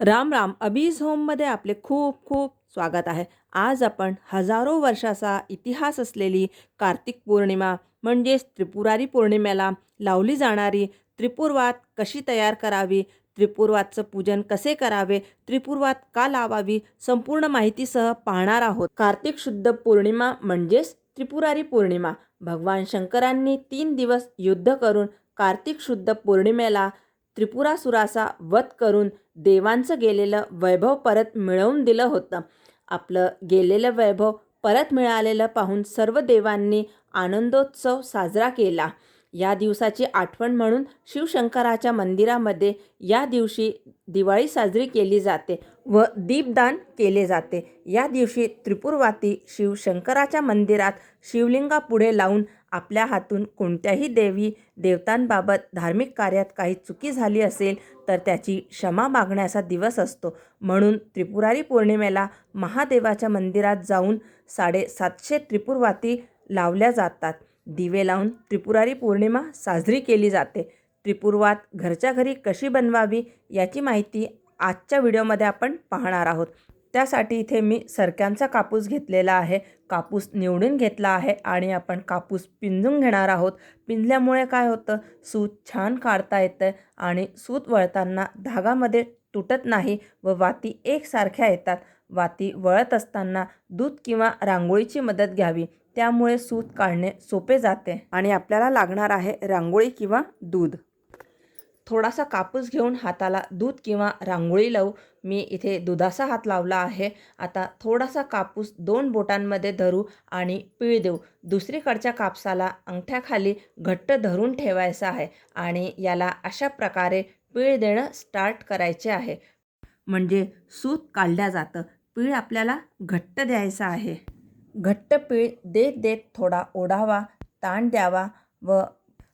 राम राम अबीज होममध्ये आपले खूप खूप स्वागत आहे. आज आपण हजारो वर्षाचा इतिहास असलेली कार्तिक पौर्णिमा म्हणजेच त्रिपुरारी पौर्णिमेला लावली जाणारी त्रिपुरवात कशी तयार करावी त्रिपुरवातचं पूजन कसे करावे त्रिपुरवात का लावावी संपूर्ण माहितीसह पाहणार आहोत. कार्तिक शुद्ध पौर्णिमा म्हणजेच त्रिपुरारी पौर्णिमा. भगवान शंकरांनी तीन दिवस युद्ध करून कार्तिक शुद्ध पौर्णिमेला त्रिपुरासुराचा वध करून देवांचं गेलेलं वैभव परत मिळवून दिलं होतं. आपलं गेलेलं वैभव परत मिळालेलं पाहून सर्व देवांनी आनंदोत्सव साजरा केला. या दिवसाची आठवण म्हणून शिवशंकराच्या मंदिरामध्ये या दिवशी दिवाळी साजरी केली जाते व दीपदान केले जाते. या दिवशी त्रिपुरवाती शिवशंकराच्या मंदिरात शिवलिंगापुढे लावून आपल्या हातून कोणत्याही देवी देवतांबाबत धार्मिक कार्यात काही चुकी झाली असेल तर त्याची क्षमा मागण्याचा दिवस असतो. म्हणून त्रिपुरारी पौर्णिमेला महादेवाच्या मंदिरात जाऊन साडेसातशे त्रिपुरवाती लावल्या जातात. दिवे लावून त्रिपुरारी पौर्णिमा साजरी केली जाते. त्रिपुरवात घरच्या घरी कशी बनवावी याची माहिती आजच्या व्हिडिओमध्ये आपण पाहणार आहोत. त्यासाठी इथे मी सरक्यांचा कापूस घेतलेला आहे. कापूस निवडून घेतला आहे आणि आपण कापूस पिंजून घेणार आहोत. पिंजल्यामुळे काय होतं? सूत छान काढता येतं आणि सूत वळताना धागामध्ये तुटत नाही व वाती एकसारख्या येतात. वाती वळत असताना दूध किंवा रांगोळीची मदत घ्यावी. त्यामुळे सूत काढणे सोपे जाते. आणि आपल्याला लागणार आहे रांगोळी किंवा दूध. थोडासा कापूस घेऊन हाताला दूध किंवा रांगोळी लावू. मी इथे दुधाचा हात लावला आहे. आता थोडासा कापूस दोन बोटांमध्ये धरू आणि पीळ देऊ. दुसरीकडच्या कापसाला अंगठ्याखाली घट्ट धरून ठेवायचं आहे आणि याला अशा प्रकारे पीळ देणं स्टार्ट करायचे आहे. म्हणजे सूत काढल्या जातं. पीळ आपल्याला घट्ट द्यायचा आहे. घट्ट पीळ देत देत थोडा ओढावा ताण द्यावा व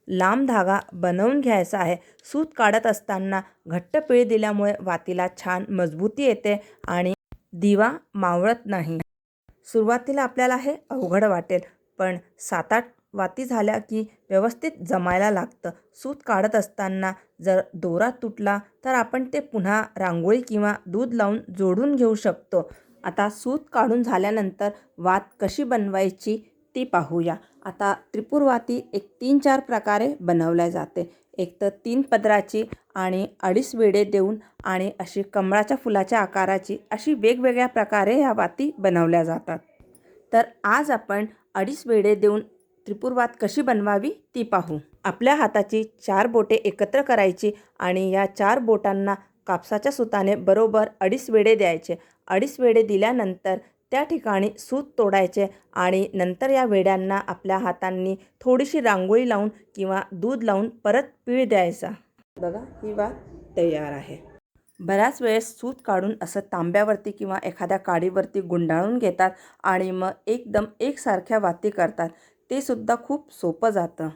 लांब धागा बनवून घ्यायचा आहे. सूत काढत असताना घट्ट पिळी दिल्यामुळे वातीला छान मजबूती येते आणि दिवा मावळत नाही. सुरुवातीला आपल्याला हे अवघड वाटेल पण सात आठ वाती झाल्या की व्यवस्थित जमायला लागतं. सूत काढत असताना जर दोरा तुटला तर आपण ते पुन्हा रांगोळी किंवा दूध लावून जोडून घेऊ शकतो. आता सूत काढून झाल्यानंतर वात कशी बनवायची ती पाहूया. आता त्रिपुरवाती एक तीन चार प्रकारे बनवल्या जाते. एक तर तीन पदराची आणि अडीच वेडे देऊन आणि अशी कमळाच्या फुलाच्या आकाराची अशी वेगवेगळ्या प्रकारे ह्या वाती बनवल्या जातात. तर आज आपण अडीच वेडे देऊन त्रिपुरवात कशी बनवावी ती पाहू. आपल्या हाताची चार बोटे एकत्र करायची आणि या चार बोटांना कापसाच्या सुताने बरोबर अडीच वेडे द्यायचे. अडीच वेडे दिल्यानंतर त्या ठिकाणी सूत तोडायचे आणि नंतर या वेड्यांना आपल्या हातांनी थोडीशी रांगोळी लावून किंवा दूध लावून परत पीळ द्यायचा. बघा ही वात तयार आहे. बऱ्याच वेळेस सूत काढून असं तांब्यावरती किंवा एखाद्या काडीवरती गुंडाळून घेतात आणि मग एकदम एकसारख्या वाती करतात. ते सुद्धा खूप सोपं जातं.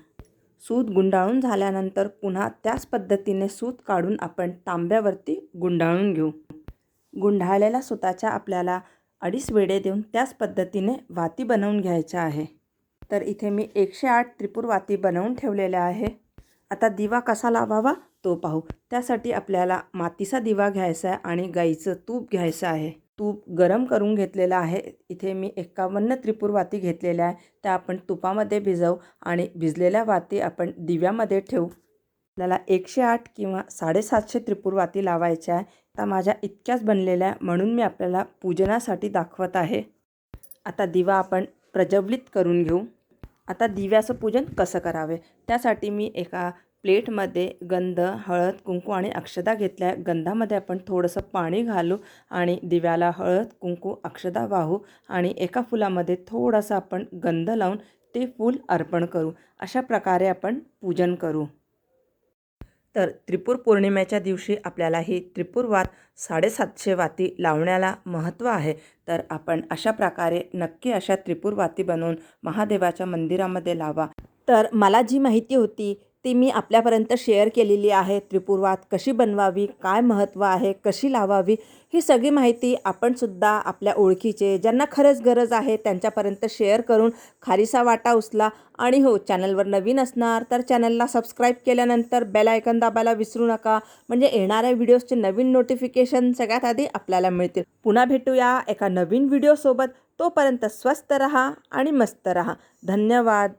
सूत गुंडाळून झाल्यानंतर पुन्हा त्याच पद्धतीने सूत काढून आपण तांब्यावरती गुंडाळून घेऊ. गुंडाळलेल्या सुताच्या आपल्याला अडीच वेडे देऊन त्याच पद्धतीने वाती बनवून घ्यायच्या आहे. तर इथे मी एकशे आठ त्रिपुर वाती बनवून ठेवलेल्या आहे. आता दिवा कसा लावावा तो पाहू. त्यासाठी आपल्याला मातीचा दिवा घ्यायचा आहे आणि गाईचं तूप घ्यायचं आहे. तूप गरम करून घेतलेलं आहे. इथे मी एकावन्न त्रिपूर वाती घेतलेल्या आहे. त्या आपण तुपामध्ये भिजवू आणि भिजलेल्या वाती आपण दिव्यामध्ये ठेवू. आपल्याला एकशे आठ किंवा साडेसातशे त्रिपूर वाती लावायच्या आहे. आता माझ्या इतक्याच बनलेल्या म्हणून मी आपल्याला पूजनासाठी दाखवत आहे. आता दिवा आपण प्रज्वलित करून घेऊ. आता दिव्याचं पूजन कसं करावे? त्यासाठी मी एका प्लेटमध्ये गंध हळद कुंकू आणि अक्षदा घेतल्या. गंधामध्ये आपण थोडंसं पाणी घालू आणि दिव्याला हळद कुंकू अक्षदा वाहू आणि एका फुलामध्ये थोडंसं आपण गंध लावून ते फूल अर्पण करू. अशा प्रकारे आपण पूजन करू. तर त्रिपूर पौर्णिमेच्या दिवशी आपल्याला ही त्रिपुरवात साडेसातशे वाती लावण्याला महत्त्व आहे. तर आपण अशा प्रकारे नक्की अशा त्रिपुर वाती बनवून महादेवाच्या मंदिरामध्ये लावा. तर मला जी माहिती होती ती मी आपल्यापर्यंत शेअर केलेली आहे. त्रिपुरवात कशी बनवावी काय महत्त्व आहे कशी लावावी ही सगळी माहिती आपणसुद्धा आपल्या ओळखीचे ज्यांना खरंच गरज आहे त्यांच्यापर्यंत शेअर करून खारीसा वाटा उचला. आणि हो चॅनलवर नवीन असणार तर चॅनलला सबस्क्राईब केल्यानंतर बेल आयकन दाबायला विसरू नका. म्हणजे येणाऱ्या व्हिडिओजचे नवीन नोटिफिकेशन सगळ्यात आधी आपल्याला मिळतील. पुन्हा भेटूया एका नवीन व्हिडिओसोबत. तोपर्यंत स्वस्त रहा आणि मस्त रहा. धन्यवाद.